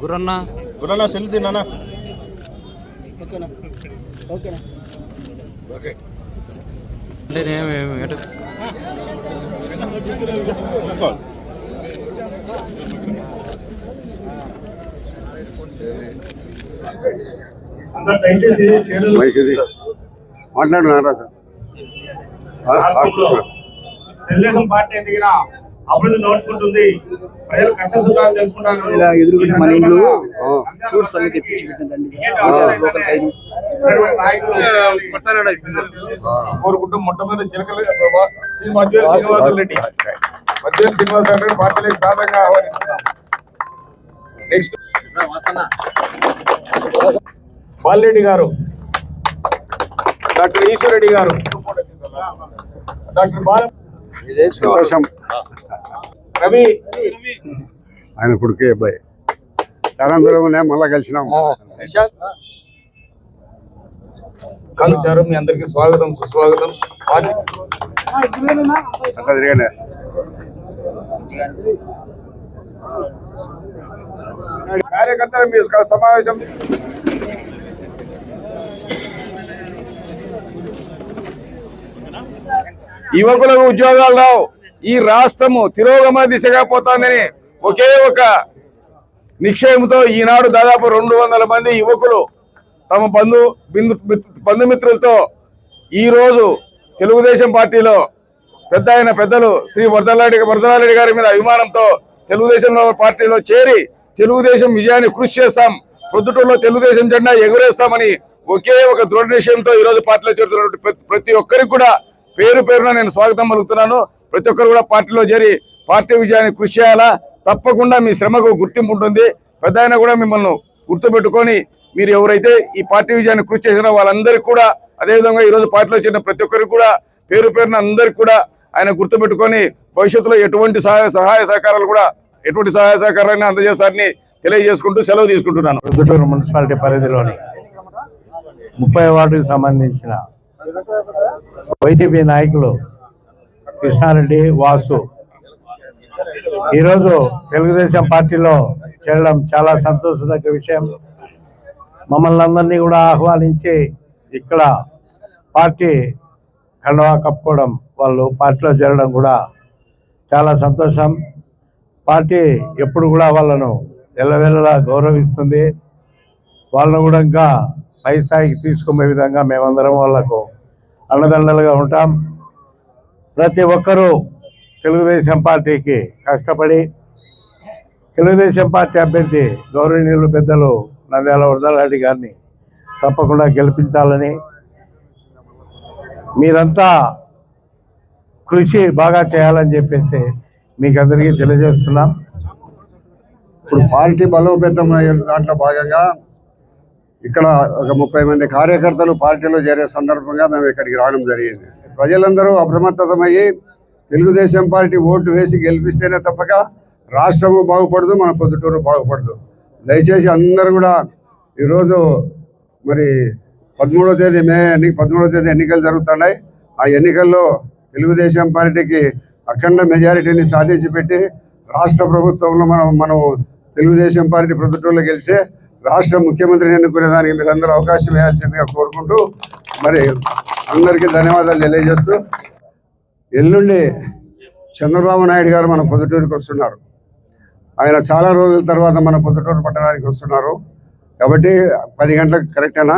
గురన్న. గురన్నా cell తిన్నానా ఓకేనా? ఓకేనా? Okay. అంటే నేను ఎటు అందరూ దయచేసి చేతులు మాట్లాడు నారాజు రాష్ట్రంలో తెలుగుదేశం పార్టీ ఎదిగిన అభివృద్ధి నోచుకుంటుంది ప్రజలు కష్ట సుఖాలు తెలుసుకుంటారు. ఇలా మన ఇల్లు ఆ. ఫ్రూట్స్ అన్ని తెప్పించి పెట్టిందండి కోరుకుంటూ మొట్టమొదటి చిలకల శ్రీ శ్రీనివాస రెడ్డి. మధ్య శ్రీనివాస రెడ్డి పార్టీలకు సాధంగా ఆహ్వానిస్తున్నాం. నెక్స్ట్ బాలరెడ్డి గారు డాక్టర్ ఈశ్వరెడ్డి గారు డాక్టర్ బాల రవి. ఆయన కొడుకే అబ్బాయి. చాలా దూరంగానే మళ్ళా కలిసినాం. కలుచారు మీ అందరికి స్వాగతం సుస్వాగతం. పార్టీ కార్యకర్తలు మీ సమావేశం. యువకులకు ఉద్యోగాలు రావు. ఈ రాష్ట్రము తిరోగమ దిశగా పోతాందని ఒకే ఒక నిక్షేపంతో ఈనాడు దాదాపు రెండు వందల మంది యువకులు తమ బంధు బిందు బంధుమిత్రులతో ఈరోజు తెలుగుదేశం పార్టీలో పెద్ద ఆయన పెద్దలు శ్రీ వరదలారెడ్డి వరదలారెడ్డి గారి మీద అభిమానంతో తెలుగుదేశంలో పార్టీలో చేరి తెలుగుదేశం విజయాన్ని కృషి చేస్తాం. ప్రొద్దుటూరులో తెలుగుదేశం జెండా ఎగురేస్తామని ఒకే ఒక దృఢ నిశ్చయంతో పార్టీలో చేరుతున్నటువంటి ప్రతి- ప్రతి ఒక్కరికి కూడా పేరు పేరున నేను స్వాగతం పలుకుతున్నాను. ప్రతి ఒక్కరు కూడా పార్టీలో చేరి పార్టీ విజయాన్ని కృషి చేయాలా? తప్పకుండా మీ శ్రమకు గుర్తింపు ఉంటుంది. పెద్ద కూడా మిమ్మల్ని గుర్తుపెట్టుకొని మీరు ఎవరైతే ఈ పార్టీ విజయాన్ని కృషి చేసినా వాళ్ళందరికీ కూడా అదేవిధంగా ఈ రోజు పార్టీలో చేరిన ప్రతి ఒక్కరికి కూడా పేరు పేరున అందరికీ కూడా ఆయన గుర్తుపెట్టుకొని భవిష్యత్తులో ఎటువంటి సహాయ సహాయ సహకారాలు కూడా ఎటువంటి సహాయ సహకారాన్ని అందజేస్తారని తెలియజేసుకుంటూ సెలవు తీసుకుంటున్నాను. ప్రొద్దుటూరు మున్సిపాలిటీ పరిధిలోని ముప్పై వార్డుకి సంబంధించిన వైసీపీ నాయకులు కృష్ణారెడ్డి వాసు. ఈరోజు తెలుగుదేశం పార్టీలో చేరడం చాలా సంతోషదగ్గ విషయం. మమ్మల్ని అందరినీ కూడా ఆహ్వానించి ఇక్కడ పార్టీ కండవా కప్పుకోవడం వాళ్ళు పార్టీలో చేరడం కూడా చాలా సంతోషం. పార్టీ ఎప్పుడు కూడా వాళ్ళను ఎల్లవెల్లలా గౌరవిస్తుంది. వాళ్ళను కూడా ఇంకా పై స్థాయికి తీసుకునే విధంగా మేమందరం వాళ్ళకు అన్నదండలుగా ఉంటాం. ప్రతి ఒక్కరూ తెలుగుదేశం పార్టీకి కష్టపడి తెలుగుదేశం పార్టీ అభ్యర్థి గౌరవనీయులు పెద్దలు నంద్యాల వరదలారెడ్డి గారిని తప్పకుండా గెలిపించాలని మీరంతా కృషి బాగా చేయాలని చెప్పేసి మీకు అందరికీ తెలియజేస్తున్నాం. ఇప్పుడు పార్టీ బలోపేతం దాంట్లో భాగంగా ఇక్కడ ఒక ముప్పై మంది కార్యకర్తలు పార్టీలో చేరే సందర్భంగా మేము ఇక్కడికి రావడం జరిగింది. ప్రజలందరూ అప్రమత్తమయ్యి తెలుగుదేశం పార్టీ ఓటు వేసి గెలిపిస్తేనే తప్పక రాష్ట్రము బాగుపడదు మన పొద్దుటూరు బాగుపడదు. దయచేసి అందరూ కూడా ఈరోజు మరి పదమూడో తేదీ మే ఎన్ని పదమూడో తేదీ ఎన్నికలు జరుగుతున్నాయి. ఆ ఎన్నికల్లో తెలుగుదేశం పార్టీకి అఖండ మెజారిటీని సాధించి పెట్టి రాష్ట్ర ప్రభుత్వంలో మనం మనం తెలుగుదేశం పార్టీ ప్రభుత్వంలో గెలిస్తే రాష్ట్ర ముఖ్యమంత్రిని ఎన్నుకునేదానికి మీరందరూ అవకాశం వేయాల్సిందిగా కోరుకుంటూ మరి అందరికీ ధన్యవాదాలు తెలియజేస్తూ ఎల్లుండి చంద్రబాబు నాయుడు గారు మన పొద్దుటూరికి వస్తున్నారు. ఆయన చాలా రోజుల తర్వాత మన పొద్దుటూరు పట్టణానికి వస్తున్నారు. కాబట్టి పది గంటలకు కరెక్టేనా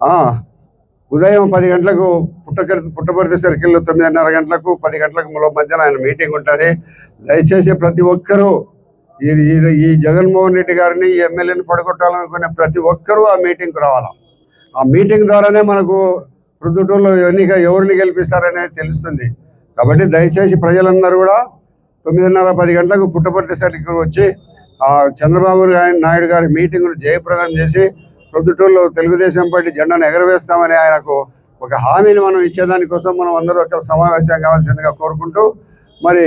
ఆ, ఉదయం పది గంటలకు పుట్టక పుట్టపర్తి సర్కిల్లో తొమ్మిదిన్నర గంటలకు పది గంటలకు మూల మధ్యన ఆయన మీటింగ్ ఉంటుంది. దయచేసి ప్రతి ఒక్కరూ ఈ ఈ- ఈ జగన్మోహన్ రెడ్డి గారిని ఈ ఎమ్మెల్యేని పడగొట్టాలనుకునే ప్రతి ఒక్కరూ ఆ మీటింగ్కి రావాలి. ఆ మీటింగ్ ద్వారానే మనకు ప్రొద్దుటూరులో ఎన్నిక ఎవరిని గెలిపిస్తారనేది తెలుస్తుంది. కాబట్టి దయచేసి ప్రజలందరూ కూడా తొమ్మిదిన్నర పది గంటలకు పుట్టపర్తి సర్కిల్ వచ్చి ఆ చంద్రబాబు నాయుడు గారి మీటింగ్ను జయప్రదం చేసి ప్రొద్దుటూరులో తెలుగుదేశం పార్టీ జెండాను ఎగరవేస్తామని ఆయనకు ఒక హామీని మనం ఇచ్చేదానికోసం మనం అందరూ ఒక సమావేశం కావాల్సిందిగా కోరుకుంటూ మరి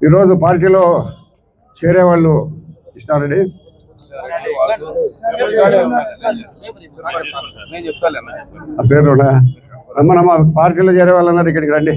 ఈరోజు పార్టీలో చేరే వాళ్ళు ఇస్తారండి పేరు రమ్మనమ్మా పార్టీలో చేరే వాళ్ళందరూ ఇక్కడికి రండి.